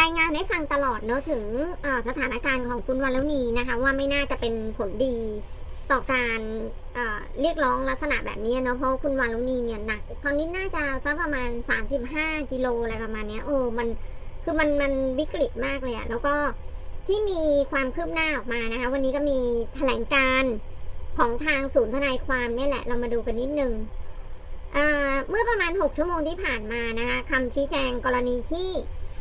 รายงานให้ฟังตลอดเนอะถึงสถานการณ์ของคุณวรณีนะคะว่าไม่น่าจะเป็นผลดีต่อการเเรียกร้องลักษณะแบบนี้เนอะเพราะคุณวรณีเนี่ยหนักตอนนี้น่าจะสักประมาณ 35 กิโลอะไรประมาณเนี้ยโอ้มันคือมันมันวิกฤตมากเลยอะแล้วก็ที่มีความคืบหน้าออกมานะคะ วันนี้ก็มีแถลงการณ์ของทางศูนย์ทนายความนี่แหละ เรามาดูกันนิดนึงเมื่อประมาณ 6 ชั่วโมงที่ผ่านมานะคะคำชี้แจงกรณีที่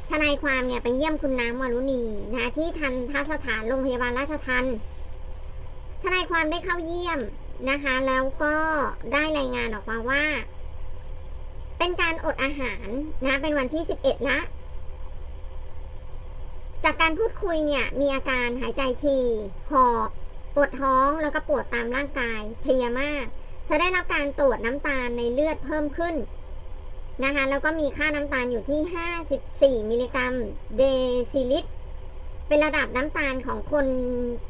ทนายความเนี่ยไปเยี่ยมคุณน้ำวารุณีนะที่ทันทสถานโรงพยาบาลราชทันทนายความได้เข้าเยี่ยมนะคะ แล้วก็ได้รายงานออกมาว่า เป็นการอดอาหารนะเป็นวันที่ 11ละจากการพูดคุยเนี่ยมีอาการหายใจทีหอบปวดท้องแล้วก็ปวดตามร่างกายเพลียมาก เธอได้รับการตรวจน้ำตาลในเลือดเพิ่มขึ้น นะคะแล้วก็มีค่าน้ำตาลอยู่ที่ 54 มิลลิกรัมเดซิลิตร เป็นระดับน้ำตาลของคน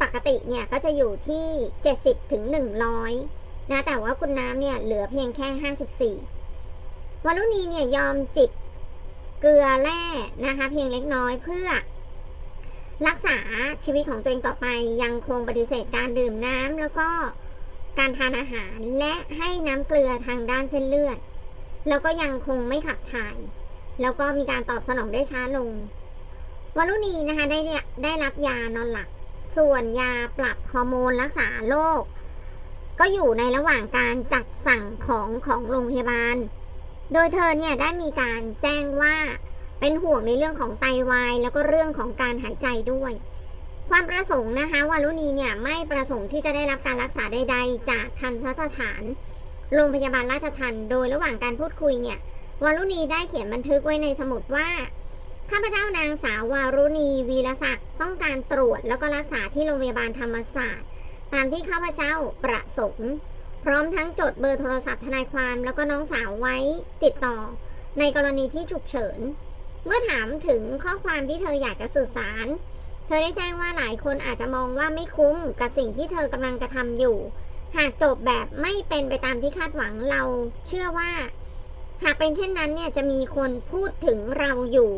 ปกติเนี่ย ก็จะอยู่ที่ 70ถึง100 นะ แต่ว่าคุณน้ำเนี่ยเหลือเพียงแค่ 54วารุณีเนี่ยยอมจิบเกลือแร่นะคะ เพียงเล็กน้อยเพื่อ รักษาชีวิตของตัวเองต่อไปยังคงปฏิเสธการดื่มน้ำแล้วก็การทานอาหารและให้น้ำเกลือทางด้านเส้นเลือด แล้วก็ยังคงไม่ขับถ่าย แล้วก็มีการตอบสนองได้ช้าลงวารุณีนะคะได้เนี่ยได้รับยานอนหลับ ส่วนยาปรับฮอร์โมนรักษาโรคก็อยู่ในระหว่างการจัดสั่งของของโรงพยาบาล โดยเธอเนี่ยได้มีการแจ้งว่าเป็นห่วงในเรื่องของไตวาย แล้วก็เรื่องของการหายใจด้วย ความประสงค์นะคะวารุณีเนี่ยไม่ประสงค์ที่จะได้รับการรักษาใด ๆ จากทันสถาน โรงพยาบาลราชทันโดยระหว่างการพูดคุยเนี่ยวารุณีได้เขียนบันทึกไว้ในสมุดว่าข้าพเจ้านางสาววารุณีวีรศักดิ์ต้องการตรวจแล้วก็รักษาที่โรงพยาบาลธรรมศาสตร์ ตามที่ข้าพเจ้าประสงค์ พร้อมทั้งจดเบอร์โทรศัพท์ทนายความแล้วก็น้องสาวไว้ติดต่อ ในกรณีที่ฉุกเฉิน เมื่อถามถึงข้อความที่เธออยากจะสื่อสาร เธอได้แจ้งว่าหลายคนอาจจะมองว่าไม่คุ้มกับสิ่งที่เธอกำลังกระทำอยู่ หากจบแบบไม่เป็นไปตามที่คาดหวังเราเชื่อว่า หากเป็นเช่นนั้นเนี่ยจะมีคนพูดถึงเราอยู่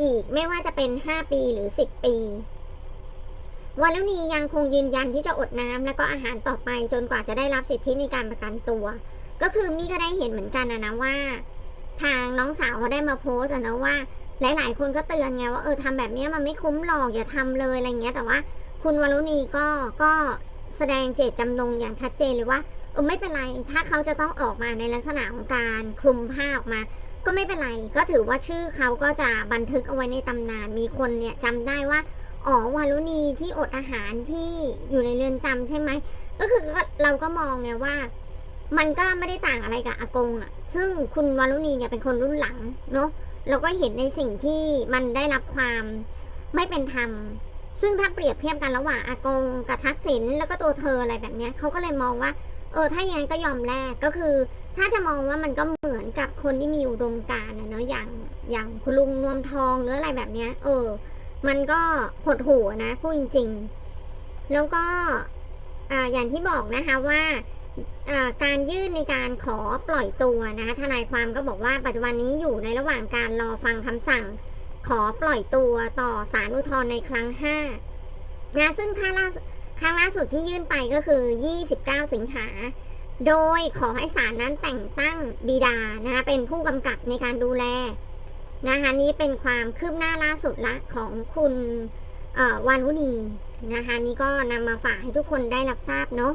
อีกไม่ว่าจะเป็น 5 ปีหรือ 10 ปีวันแล้วนี้ยังคงยืนยันที่จะอดน้ำและก็อาหารต่อไปจนกว่าจะได้รับสิทธิในการประกันตัว ก็คือมี่ก็ได้เห็นเหมือนกันนะนะว่า ทางน้องสาวเขาได้มาโพสต์นะว่า หลาย ๆ คนก็เตือนไงว่าเออทำแบบนี้มันไม่คุ้มหรอกอย่าทำเลยอะไรเงี้ย แต่ว่า คุณวรุณีก็ก็ แสดงเจตจำนงอย่างชัดเจนเลยว่าเออไม่เป็นไร ถ้าเขาจะต้องออกมาในลักษณะของการคลุมผ้าออกมา ก็ไม่เป็นไร ก็ถือว่าชื่อเขาก็จะบันทึกเอาไว้ในตำนาน มีคนเนี่ยจำได้ว่า อ๋อวารุณีที่อดอาหารที่อยู่ในเรือนจำใช่ไหม ก็คือเราก็มองไงว่า มันก็ไม่ได้ต่างอะไรกับอากงอะ ซึ่งคุณวารุณีเนี่ยเป็นคนรุ่นหลังเนาะ เราก็เห็นในสิ่งที่มันได้รับความไม่เป็นธรรม ซึ่งถ้าเปรียบเทียบกันระหว่างอากงกับทักษิณแล้วก็ตัวเธออะไรแบบเนี้ยเขาก็เลยมองว่า เออถ้าอย่างนั้นก็ยอมแลกก็คือ ถ้าจะมองว่ามันก็เหมือนกับคนที่มีอุดมการณ์อะเนาะอย่างอย่างคุณลุงนวมทองหรืออะไรแบบเนี้ย เออ มันก็หดหู่นะพูดจริง ๆ แล้วก็อ่าอย่างที่บอกนะคะว่าการยื่นในการขอปล่อยตัวนะคะทนายความก็บอกว่าปัจจุบันนี้อยู่ในระหว่างการรอฟังคำสั่ง ขอปล่อยตัวต่อศาลอุทธรณ์ในครั้ง 5 นะซึ่งครั้งล่าสุดครั้งล่าสุดที่ยื่นไปก็คือ 29 สิงหา โดยขอให้ศาลนั้นแต่งตั้งบิดานะคะเป็นผู้กำกับในการดูแลนะคะนี้เป็นความคืบหน้าล่าสุดละของคุณวานวุณีนะคะนี้ก็นำมาฝากให้ทุกคนได้รับทราบเนาะ